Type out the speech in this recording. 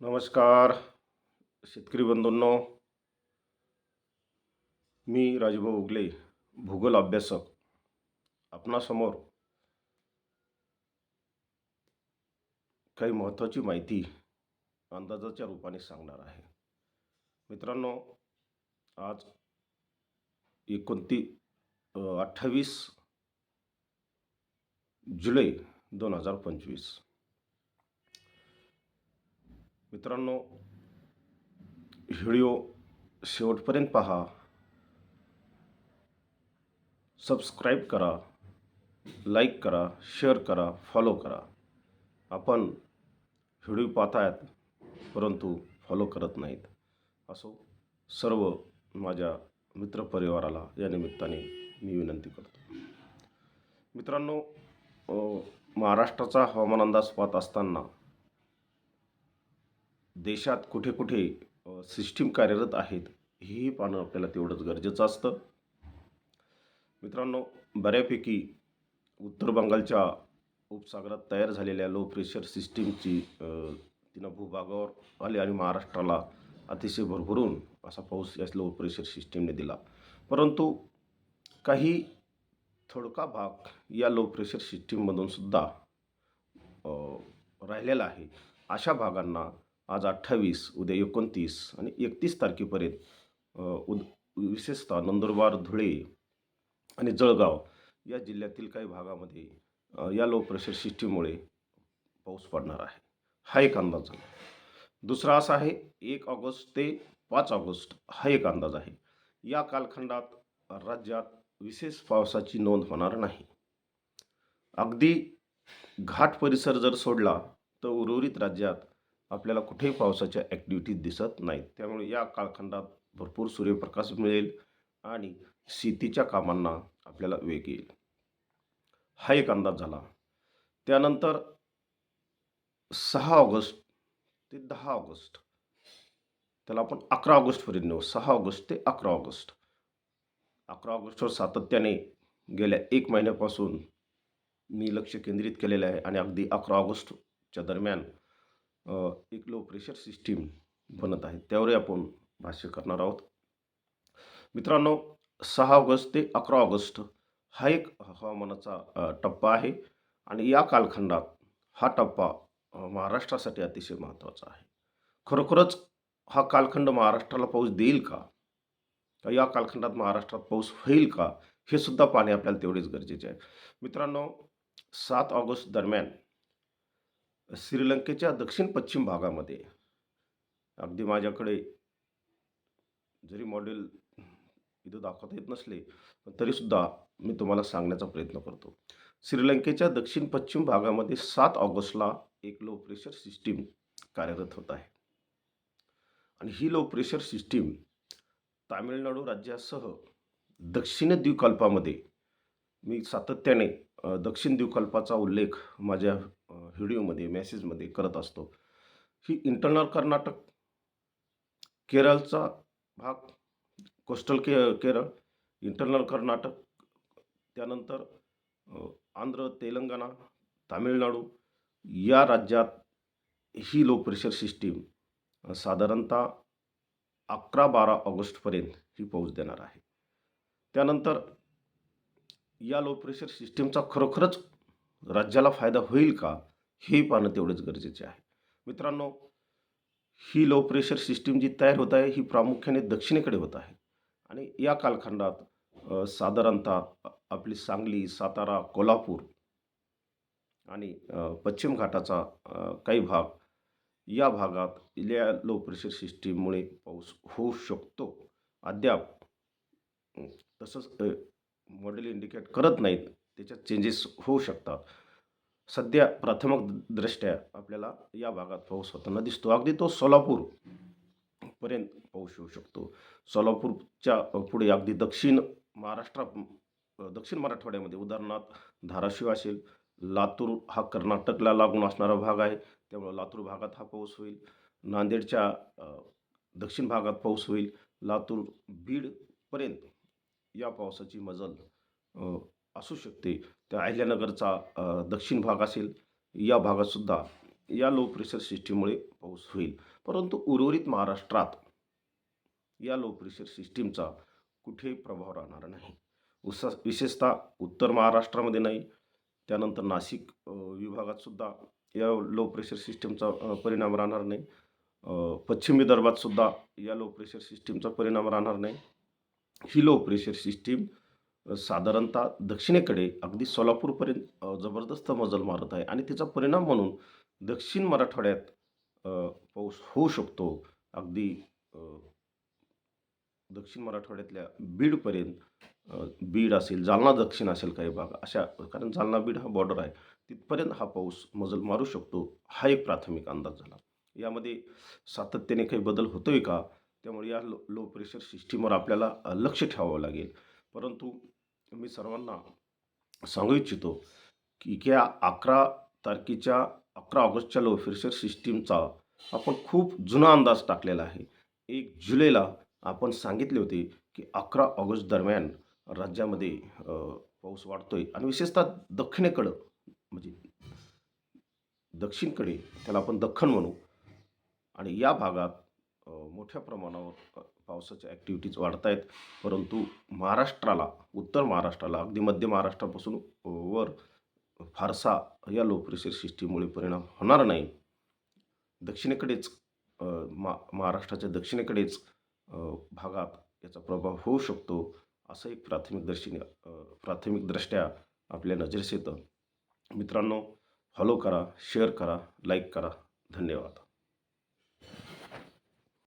नमस्कार शेतकरी बंधूंनो. मी राजभाऊ उगले भूगोल अभ्यासक. आपणासमोर काही महत्त्वाची माहिती अंदाजाच्या रूपाने सांगणार आहे. मित्रांनो आज एकोणती अठ्ठावीस जुलै दोन हजार पंचवीस. मित्रांनो व्हिडिओ शेवटपर्यंत पहा. सबस्क्राईब करा लाईक करा शेअर करा फॉलो करा. आपण व्हिडिओ पाहतायत परंतु फॉलो करत नाहीत. असो सर्व माझ्या मित्रपरिवाराला या निमित्ताने मी विनंती करतो. मित्रांनो महाराष्ट्राचा हवामान अंदाज पाहत असताना देशात कुठे कुठे सिस्टीम कार्यरत आहेत हेही पाहणं आपल्याला तेवढंच गरजेचं असतं. मित्रांनो बऱ्यापैकी उत्तर बंगालच्या उपसागरात तयार झालेल्या लो प्रेशर सिस्टीमची तिनं भूभागावर आली आणि महाराष्ट्राला अतिशय भरभरून असा पाऊस या लो प्रेशर सिस्टीमने दिला. परंतु काही थोडका भाग या लो प्रेशर सिस्टीममधून सुद्धा राहिलेला आहे. अशा भागांना आज अठ्ठावीस उद्या एकोणतीस आणि एकतीस तारखेपर्यंत उद विशेषतः नंदुरबार धुळे आणि जळगाव या जिल्ह्यातील काही भागामध्ये या लो प्रेशर सिस्टीममुळे पाऊस पडणार आहे. हा एक अंदाज आहे. दुसरा असा आहे एक ऑगस्ट ते पाच ऑगस्ट हा एक अंदाज आहे. या कालखंडात राज्यात विशेष पावसाची नोंद होणार नाही. अगदी घाट परिसर जर सोडला तर उर्वरित राज्यात आपल्याला कुठेही पावसाच्या ॲक्टिव्हिटीज दिसत नाहीत. त्यामुळे या कालखंडात भरपूर सूर्यप्रकाश मिळेल आणि शेतीच्या कामांना आपल्याला वेग येईल. हा एक अंदाज झाला. त्यानंतर सहा ऑगस्ट ते दहा ऑगस्ट. त्याला आपण अकरा ऑगस्टपर्यंत नेऊ. सहा ऑगस्ट ते अकरा ऑगस्ट. अकरा ऑगस्टवर सातत्याने गेल्या एक महिन्यापासून मी लक्ष केंद्रित केलेलं आहे आणि अगदी अकरा ऑगस्टच्या दरम्यान एक लो प्रेशर सिस्टीम बनत आहे. त्यावरही आपण भाष्य करणार आहोत. मित्रांनो सहा ऑगस्ट ते अकरा ऑगस्ट हा एक हवामानाचा टप्पा आहे. आणि या कालखंडात हा टप्पा महाराष्ट्रासाठी अतिशय महत्त्वाचा आहे. खरोखरच हा कालखंड महाराष्ट्राला पाऊस देईल का? या कालखंडात महाराष्ट्रात पाऊस होईल का? हे सुद्धा पाणी आपल्याला तेवढेच गरजेचे आहे. मित्रांनो सात ऑगस्ट दरम्यान श्रीलंकेच्या दक्षिण पश्चिम भागामध्ये. अगदी माझ्याकडे जरी मॉडेल इथं दाखवता येत नसले पण तरीसुद्धा मी तुम्हाला सांगण्याचा प्रयत्न करतो. श्रीलंकेच्या दक्षिण पश्चिम भागामध्ये सात ऑगस्टला एक लो प्रेशर सिस्टीम कार्यरत होत आहे. आणि ही लो प्रेशर सिस्टीम तामिळनाडू राज्यासह दक्षिण द्वीपकल्पामध्ये मी सातत्याने दक्षिण द्वीपकल्पाचा उल्लेख माझ्या व्हिडिओमध्ये मेसेजमध्ये करत असतो. ही इंटरनल कर्नाटक केरळचा भाग coastal K Kerala internal Karnataka त्यानंतर आंध्र तेलंगणा तामिळनाडू या राज्यात ही लो प्रेशर सिस्टीम साधारणतः अकरा बारा ऑगस्टपर्यंत ही पाऊस देणार आहे. त्यानंतर या लो प्रेशर सिस्टीमचा खरोखरच राज्याला फायदा होईल का हे पाहणं तेवढंच गरजेचे आहे. मित्रांनो ही लो प्रेशर सिस्टीम जी तयार होत आहे ही प्रामुख्याने दक्षिणेकडे होत आहे. आणि या कालखंडात साधारणतः आपली सांगली सातारा कोल्हापूर आणि पश्चिम घाटाचा काही भाग या भागात या लो प्रेशर सिस्टीममुळे पाऊस होऊ शकतो. अद्याप तसंच मॉडेल इंडिकेट करत नाहीत त्याच्यात चेंजेस होऊ शकतात. सध्या प्राथमिक दृष्ट्या आपल्याला या भागात पाऊस होताना दिसतो. अगदी तो सोलापूर पर्यंत पाऊस येऊ शकतो. सोलापूरच्या पुढे अगदी दक्षिण महाराष्ट्रा दक्षिण मराठवाड्यामध्ये उदाहरणार्थ धाराशिव असेल लातूर हा कर्नाटकला लागून असणारा भाग आहे. त्यामुळं लातूर भागात हा पाऊस होईल. नांदेडच्या दक्षिण भागात पाऊस होईल. लातूर बीडपर्यंत या पावसाची मजल असू शकते. त्या अहिल्यानगरचा दक्षिण भाग असेल या भागातसुद्धा या लो प्रेशर सिस्टीममुळे पाऊस होईल. परंतु उर्वरित महाराष्ट्रात या लो प्रेशर सिस्टीमचा कुठेही प्रभाव राहणार नाही. उसा विशेषतः उत्तर महाराष्ट्रामध्ये नाही त्यानंतर नाशिक विभागातसुद्धा या लो प्रेशर सिस्टीमचा परिणाम राहणार नाही. पश्चिम विदर्भातसुद्धा या लो प्रेशर सिस्टीमचा परिणाम राहणार नाही. ही लो प्रेशर सिस्टीम साधारणतः दक्षिणेकडे अगदी सोलापूरपर्यंत जबरदस्त मजल मारत आहे आणि तिचा परिणाम म्हणून दक्षिण मराठवाड्यात पाऊस होऊ शकतो. अगदी दक्षिण मराठवाड्यातल्या बीडपर्यंत बीड असेल जालना दक्षिण असेल काही भाग अशा कारण जालना बीड हा बॉर्डर आहे. तिथपर्यंत हा पाऊस मजल मारू शकतो हा एक प्राथमिक अंदाज झाला. यामध्ये सातत्याने काही बदल होतोय का? त्यामुळे या लो लो प्रेशर सिस्टीमवर आपल्याला लक्ष ठेवावं लागेल. परंतु मी सर्वांना सांगू इच्छितो की या अकरा तारखेच्या अकरा ऑगस्टच्या लो प्रेशर सिस्टीमचा आपण खूप जुना अंदाज टाकलेला आहे. एक जुलैला आपण सांगितले होते की अकरा ऑगस्ट दरम्यान राज्यामध्ये पाऊस वाढतोय आणि विशेषतः दक्षिणेकडं म्हणजे दक्षिणकडे त्याला आपण दख्खन म्हणू. आणि या भागात मोठ्या प्रमाणावर पावसाच्या ॲक्टिव्हिटीज वाढत आहेत परंतु महाराष्ट्राला उत्तर महाराष्ट्राला अगदी मध्य महाराष्ट्रापासून वर फारसा या लो प्रेशर सिस्टीममुळे परिणाम होणार नाही. दक्षिणेकडेच मा महाराष्ट्राच्या दक्षिणेकडेच भागात याचा प्रभाव होऊ शकतो असं एक प्राथमिक दर्शनी प्राथमिकदृष्ट्या आपल्या नजरेस येतं. मित्रांनो फॉलो करा शेअर करा लाईक करा. धन्यवाद.